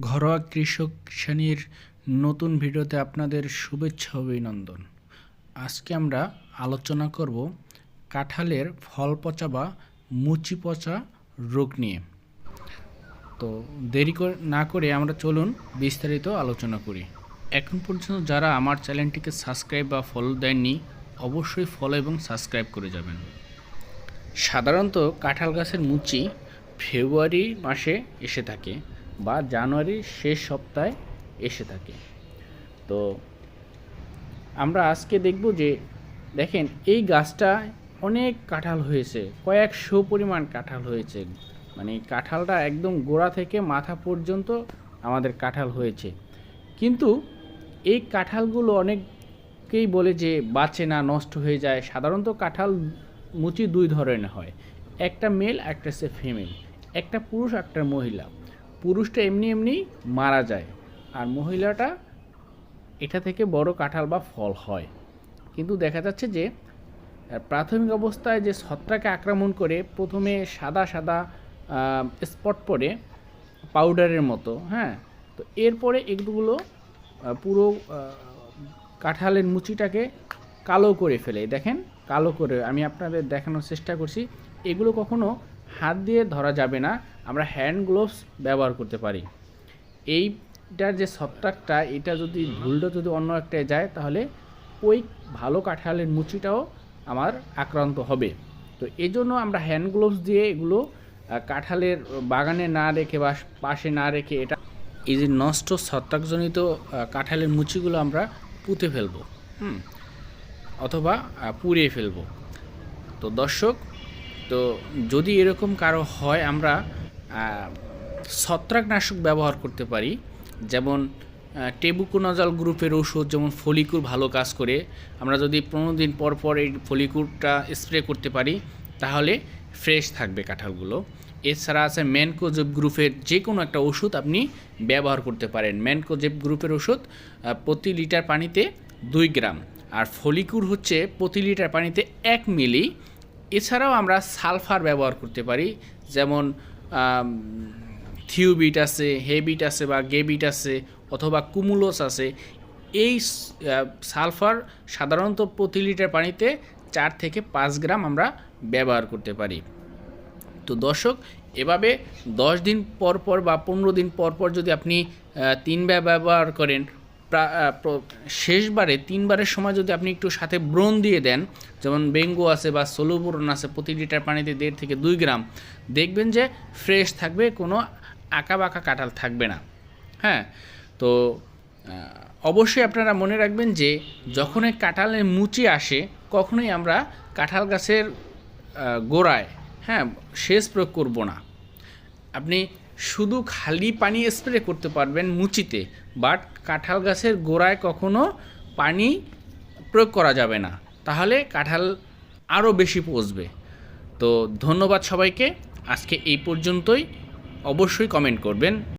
ঘরোয়া কৃষক শ্রেণির নতুন ভিডিওতে আপনাদের শুভেচ্ছা অভিনন্দন। আজকে আমরা আলোচনা করব কাঁঠালের ফল পচা বা মুচি পচা রোগ নিয়ে। তো দেরি না করে আমরা চলুন বিস্তারিত আলোচনা করি। এখন পর্যন্ত যারা আমার চ্যানেলটিকে সাবস্ক্রাইব বা ফলো দেননি, অবশ্যই ফলো এবং সাবস্ক্রাইব করে যাবেন। সাধারণত কাঁঠাল গাছের মুচি ফেব্রুয়ারি মাসে এসে থাকে। বা জানুয়ারির শেষ সপ্তাহে এসে থাকে। তো আমরা আজকে দেখব যে, দেখেন, এই গাছটা অনেক কাঁঠাল হয়েছে, কয়েকশো পরিমাণ কাঁঠাল হয়েছে। মানে কাঁঠালটা একদম গোড়া থেকে মাথা পর্যন্ত আমাদের কাঁঠাল হয়েছে। কিন্তু এই কাঁঠালগুলো অনেকেই বলে যে, বাঁচে না, নষ্ট হয়ে যায়। সাধারণত কাঁঠাল মুচি দুই ধরনের হয়, একটা মেল একটা হচ্ছে ফিমেল একটা পুরুষ, একটা মহিলা। পুরুষটা এমনি এমনি মারা যায় আর মহিলাটা এটা থেকে বড় কাঁঠাল বা ফল হয়। কিন্তু দেখা যাচ্ছে যে প্রাথমিক অবস্থায় যে ছত্রাকে আক্রমণ করে প্রথমে সাদা সাদা স্পট পড়ে পাউডারের মতো হ্যাঁ? তো এরপরে এগুলো পুরো কাঁঠালের মুচিটাকে কালো করে ফেলে। দেখেন, কালো করে, আমি আপনাদের দেখানোর চেষ্টা করছি। এগুলো কখনো হাত দিয়ে ধরা যাবে না। আমরা হ্যান্ড গ্লোভস ব্যবহার করতে পারি। এইটার যে ছত্রাকটা এটা যদি ভুলটা যদি অন্য একটায় যায় তাহলে ওই ভালো কাঁঠালের মুচিটাও আমার আক্রান্ত হবে। তো এই জন্য আমরা হ্যান্ড গ্লোভস দিয়ে এগুলো কাঁঠালের বাগানে না রেখে বা পাশে না রেখে এটা এই যে নষ্ট ছত্রাকজনিত কাঁঠালের মুচিগুলো আমরা পুঁতে ফেলব। হুম। অথবা পুড়িয়ে ফেলব। তো দর্শক তো যদি এরকম কারও হয় আমরা ছত্রাকনাশক ব্যবহার করতে পারি। যেমন টেবুকোনাজাল গ্রুপের ওষুধ, যেমন ফলিকুর ভালো কাজ করে। আমরা যদি পনেরো দিন পর পর এই ফলিকুরটা স্প্রে করতে পারি, তাহলে ফ্রেশ থাকবে কাঁঠালগুলো। এছাড়া আছে ম্যানকোজেব গ্রুপের যে কোনো একটা ওষুধ আপনি ব্যবহার করতে পারেন। ম্যানকোজেব গ্রুপের ওষুধ প্রতি লিটার পানিতে দুই গ্রাম। আর ফলিকুর হচ্ছে প্রতি লিটার পানিতে এক মিলি। এছাড়াও আমরা সালফার ব্যবহার করতে পারি। যেমন আম, থিওবিট আছে হেবিট আছে বা গেবিট আছে অথবা কুমুলোস আছে এই সালফার সাধারণত প্রতি লিটার পানিতে চার থেকে পাঁচ গ্রাম আমরা ব্যবহার করতে পারি। তো দর্শক এভাবে দশ দিন পর পর বা পনেরো দিন পর পর যদি আপনি তিনবার ব্যবহার করেন শেষবারে, তিনবারের সময় যদি আপনি একটু সাথে ব্রণ দিয়ে দেন, যেমন বেঙ্গো আছে বা সোলোবোরন আছে, প্রতি লিটার পানিতে দেড় থেকে দুই গ্রাম, দেখবেন যে ফ্রেশ থাকবে, কোনো আঁকা বাঁকা কাঁঠাল থাকবে না। হ্যাঁ? তো অবশ্যই আপনারা মনে রাখবেন যে, যখনই কাঁঠালের মুচি আসে, কখনোই আমরা কাঁঠাল গাছের গোড়ায় হ্যাঁ সেচ প্রয়োগ করব না। আপনি শুধু খালি পানি স্প্রে করতে পারবেন মুচিতে বাট কাঁঠাল গাছের গোড়ায় কখনো পানি প্রয়োগ করা যাবে না। তাহলে কাঁঠাল আরও বেশি পচবে। তো ধন্যবাদ সবাইকে। আজকে এই পর্যন্তই। অবশ্যই কমেন্ট করবেন।